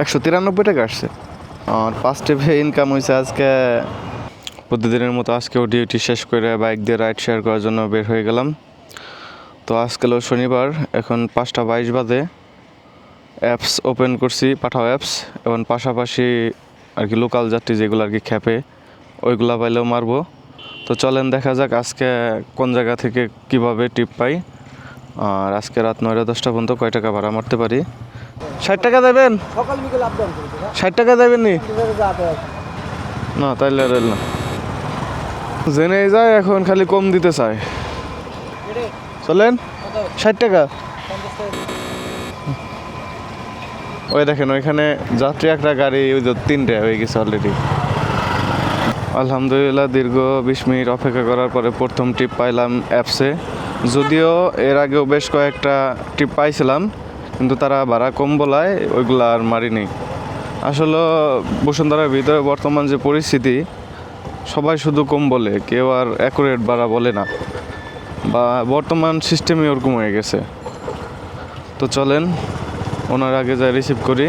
একশো তিরানব্বই টাকা আসছে। আর পাঁচ টিপে ইনকাম হয়েছে আজকে প্রতিদিনের মতো আজকেও ডিউটি শেষ করে বাইক দিয়ে রাইড শেয়ার করার জন্য বের হয়ে গেলাম। তো আজকে হলো শনিবার, এখন পাঁচটা বাইশ বাজে। অ্যাপস ওপেন করছি, পাঠাও অ্যাপস এবং পাশাপাশি আর কি লোকাল যাত্রী যেগুলো আর কি খেপে ওইগুলা পাইলেও মারবো। তো চলেন দেখা যাক আজকে কোন জায়গা থেকে কীভাবে টিপ পাই। আর আজকে রাত নয়টা দশটা পর্যন্ত কয় টাকা ভাড়া মারতে পারি? ষাট টাকা দেবেন? না ষাট টাকা দেবেন নি? না তাইলে আর এল না। জেনে যায় এখন খালি কম দিতে চায়। চলেন ষাট টাকা। ওই দেখেন ওইখানে যাত্রী একটা গাড়ি ওই যে তিনটে হয়ে গেছে অলরেডি আলহামদুলিল্লাহ দীর্ঘ বিশ মিনিট অপেক্ষা করার পরে প্রথম টিপ পাইলাম অ্যাপসে যদিও এর আগেও বেশ কয়েকটা টিপ পাইছিলাম। কিন্তু তারা ভাড়া কম বলায় ওইগুলো আর মারিনি আসলে বসুন্ধরার ভিতরে বর্তমান যে পরিস্থিতি, সবাই শুধু কম বলে, কেউ আর অ্যাকুরেট ভাড়া বলে না। বা বর্তমান সিস্টেমই ওরকম হয়ে গেছে। তো চলেন, ওনার আগে যা রিসিভ করি।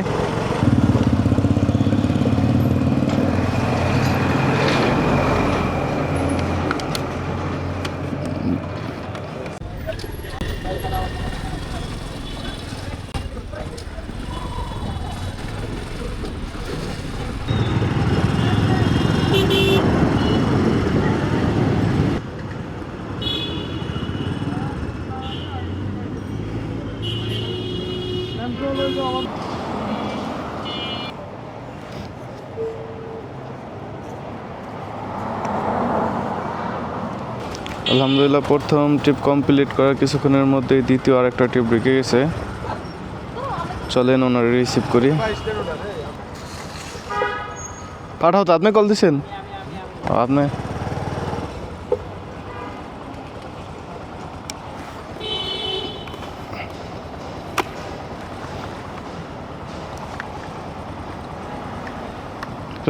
আলহামদুলিল্লাহ, প্রথম ট্রিপ কমপ্লিট করার কিছুক্ষণের মধ্যেই দ্বিতীয় আরেকটা ট্রিপ রেখে গেছে। চলেন ওনারা রিসিভ করি। পাঠাও তো, আপনি কল দিছেন? আপনি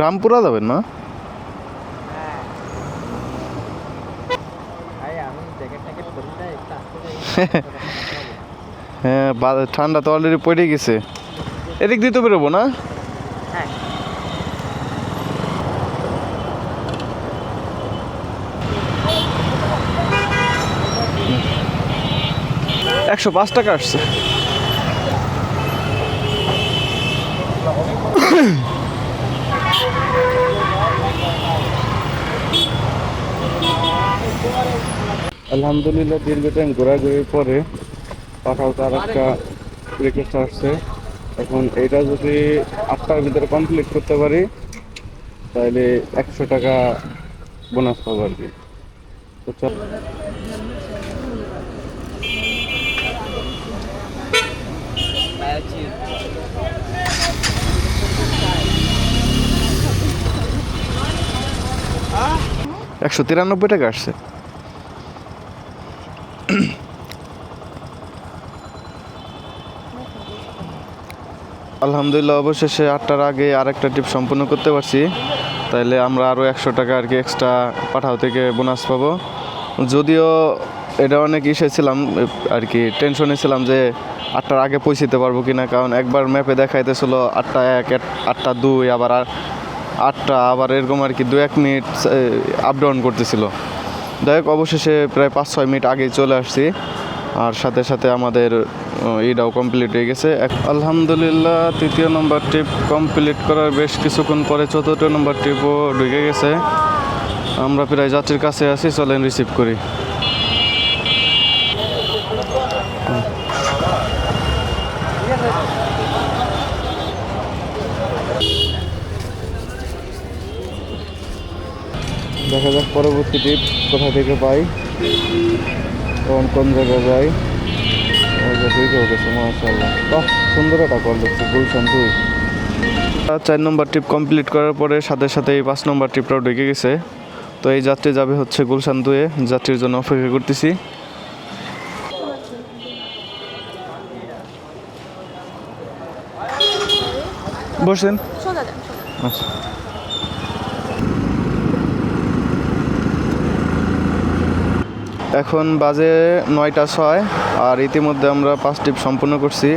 রামপুরা যাবেন না? হ্যাঁ বা- ঠান্ডা তো অলরেডি পড়ে গেছে। এদিক দিয়ে তো বেরোবো না? হ্যাঁ একশো পাঁচ টাকা আসছে। আলহামদুলিল্লাহ দীর্ঘ টাইম ঘোরাঘুরির পরে পাঠাও তার একটা রিকোয়েস্ট আসছে। এখন এটা যদি আটটার ভিতরে কমপ্লিট করতে পারি, তাহলে একশো টাকা বোনাস পাবো আর কি। একশো তিরানব্বই টাকা আসছে। আলহামদুলিল্লাহ, অবশেষে আটটার আগে আরেকটা ট্রিপ সম্পূর্ণ করতে পারছি। তাইলে আমরা আরও একশো টাকা আর কি এক্সট্রা পাঠাও থেকে বোনাস পাবো। যদিও এটা অনেক ইসে ছিলাম, আর কি টেনশনে ছিলাম যে আটটার আগে পৌঁছতে পারব কিনা, কারণ একবার ম্যাপে দেখাইতেছিল আটটা এক আটটা দুই, আবার আটটা, আবার এরকম আর কি দু এক মিনিট আপ ডাউন করতেছিল। যাই হোক অবশেষে প্রায় পাঁচ ছয় মিনিট আগেই চলে আসছি। আর সাথে সাথে আমাদের আহ, কমপ্লিট হয়ে গেছে। আলহামদুলিল্লাহ তৃতীয় নম্বর ট্রিপ কমপ্লিট করার বেশ কিছুক্ষণ পরে চতুর্থ নম্বর ট্রিপও ঢুকে গেছে। আমরা প্রায় যাত্রীর কাছে আছি চলেন রিসিভ করি দেখা যাক পরবর্তী ট্রিপ কোথা থেকে পাই? কোন কোন জায়গায় যাই? মাশাল্লাহ বাহ সুন্দর একটা কল দেখছি গুলশান দুই চার নম্বর ট্রিপ কমপ্লিট করার পরে সাথে সাথে এই পাঁচ নম্বর ট্রিপটাও ঢুকে গেছে। তো এই যাত্রী যাবে হচ্ছে গুলশান দুয়ে যাত্রীর জন্য অপেক্ষা করতেছি। বসেন। আচ্ছা। এখন বাজে নয়টা ছয়, আর ইতিমধ্যে আমরা পাঁচ টিপ সম্পূর্ণ করছি।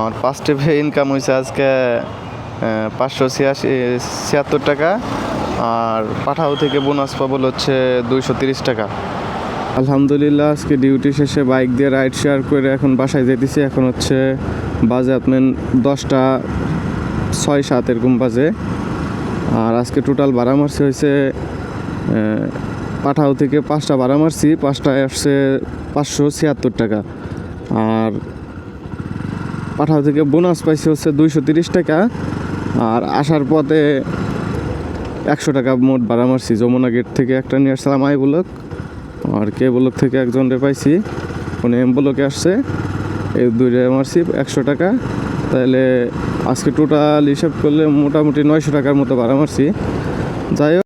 আর পাঁচ ট্রিপে ইনকাম হয়েছে আজকে পাঁচশো ছিয়াশি, ছিয়াত্তর টাকা, আর পাঠাও থেকে বোনাস পাবল হচ্ছে দুইশো তিরিশ টাকা। আলহামদুলিল্লাহ, আজকে ডিউটি শেষে বাইক দিয়ে রাইড শেয়ার করে এখন বাসায় যেতেছি এখন হচ্ছে বাজে আপনার দশটা ছয় সাত এরকম বাজে। আর আজকে টোটাল ভাড়া মারছি হয়েছে পাঠাও থেকে পাঁচটা ভাড়া মারছি পাঁচটায় আসছে পাঁচশো ছিয়াত্তর টাকা। আর পাঠাও থেকে বোনাস পাইছি হচ্ছে দুইশো তিরিশ টাকা। আর আসার পথে একশো টাকা মোট ভাড়া মারছি। যমুনা গেট থেকে একটা নিয়ে আসছিলাম আই ব্লক আর কে ব্লক থেকে একজন রে পাইছি, উনি এম ব্লকে আসছে। এই দুইটা মারছি, একশো টাকা। তাহলে আজকে টোটাল হিসাব করলে মোটামুটি নয়শো টাকার মতো ভাড়া মারছি। যাই হোক।